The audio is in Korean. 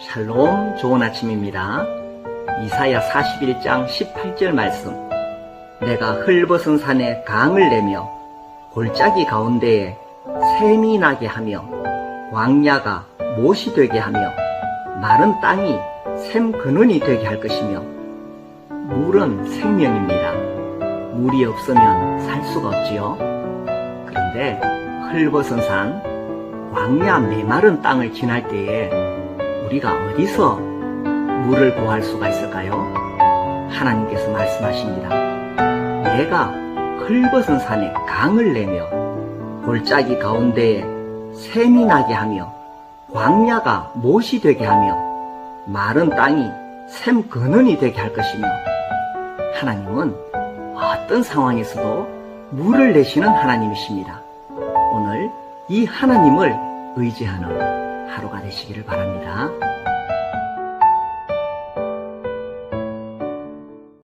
샬롬 좋은 아침입니다. 이사야 41장 18절 말씀 내가 헐벗은 산에 강을 내며 골짜기 가운데에 샘이 나게 하며 광야가 못이 되게 하며 마른 땅이 샘 근원이 되게 할 것이며 물은 생명입니다. 물이 없으면 살 수가 없지요. 그런데 헐벗은 산, 광야 메마른 땅을 지날 때에 우리가 어디서 물을 구할 수가 있을까요? 하나님께서 말씀하십니다. 내가 헐벗은 산에 강을 내며 골짜기 가운데에 샘이 나게 하며 광야가 못이 되게 하며 마른 땅이 샘 근원이 되게 할 것이며 하나님은 어떤 상황에서도 물을 내시는 하나님이십니다. 오늘 이 하나님을 의지하는 하루가 되시기를 바랍니다.